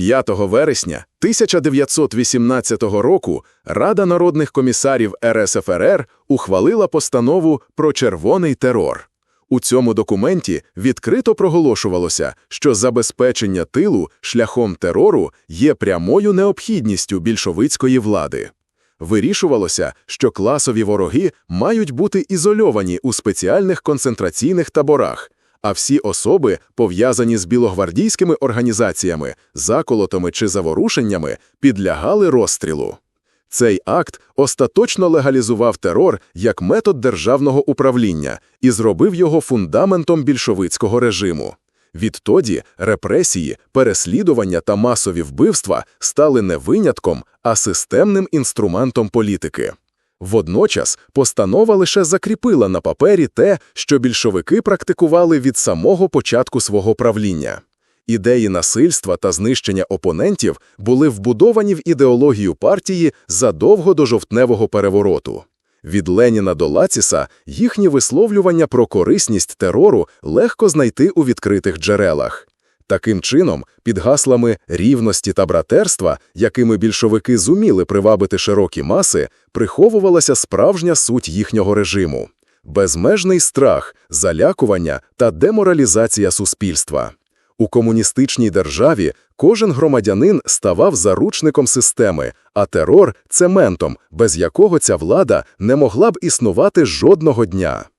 5 вересня 1918 року Рада народних комісарів РСФРР ухвалила постанову про червоний терор. У цьому документі відкрито проголошувалося, що забезпечення тилу шляхом терору є прямою необхідністю більшовицької влади. Вирішувалося, що класові вороги мають бути ізольовані у спеціальних концентраційних таборах, а всі особи, пов'язані з білогвардійськими організаціями, заколотами чи заворушеннями, підлягали розстрілу. Цей акт остаточно легалізував терор як метод державного управління і зробив його фундаментом більшовицького режиму. Відтоді репресії, переслідування та масові вбивства стали не винятком, а системним інструментом політики. Водночас постанова лише закріпила на папері те, що більшовики практикували від самого початку свого правління. Ідеї насильства та знищення опонентів були вбудовані в ідеологію партії задовго до жовтневого перевороту. Від Леніна до Лаціса їхні висловлювання про корисність терору легко знайти у відкритих джерелах. Таким чином, під гаслами рівності та братерства, якими більшовики зуміли привабити широкі маси, приховувалася справжня суть їхнього режиму – безмежний страх, залякування та деморалізація суспільства. У комуністичній державі кожен громадянин ставав заручником системи, а терор – цементом, без якого ця влада не могла б існувати жодного дня.